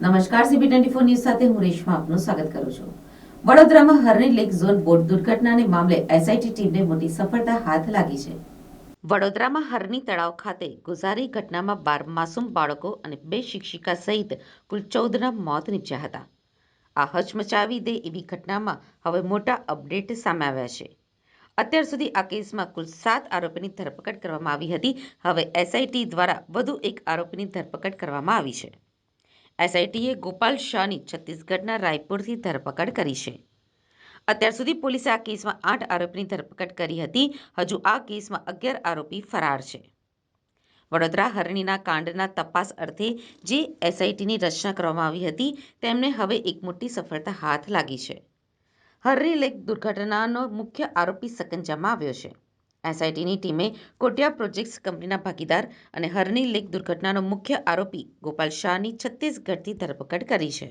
નમસ્કાર CB twenty four news સાથે હું રેશમા આપનું સ્વાગત કરું છું. વડોદરામાં હરણી લેક ઝોન બોટ દુર્ઘટનાને મામલે એસઆઈટી ટીમને મોટી સફળતા હાથ લાગી છે. વડોદરામાં હરણી તળાવ ખાતે ગુજારી ઘટનામાં બાર માસૂમ બાળકો અને બે શિક્ષિકા સહિત કુલ ચૌદના મોત નીપજ્યા હતા. આ હચમચાવી દે એવી ઘટનામાં હવે મોટા અપડેટ સામે આવ્યા છે. અત્યાર સુધી આ કેસમાં કુલ સાત આરોપીની ધરપકડ કરવામાં આવી હતી. હવે એસઆઈટી દ્વારા વધુ એક આરોપીની ધરપકડ કરવામાં આવી છે. એસઆઈટીએ ગોપાલ શાહની છત્તીસગઢના રાયપુરથી ધરપકડ કરી છે. અત્યાર સુધી પોલીસે આ કેસમાં આઠ આરોપીની ધરપકડ કરી હતી. હજુ આ કેસમાં અગિયાર આરોપી ફરાર છે. વડોદરા હરણીના કાંડના તપાસ અર્થે જે એસઆઈટીની રચના કરવામાં આવી હતી, તેમને હવે એક મોટી સફળતા હાથ લાગી છે. હરણી લેક દુર્ઘટનાનો મુખ્ય આરોપી સકંજામાં આવ્યો છે. એસઆઈટીની ટીમે કોટિયા પ્રોજેક્ટ્સ કંપનીના ભાગીદાર અને હરની લેક દુર્ઘટનાનો મુખ્ય આરોપી ગોપાલ શાહની છત્તીસગઢથી ધરપકડ કરી છે.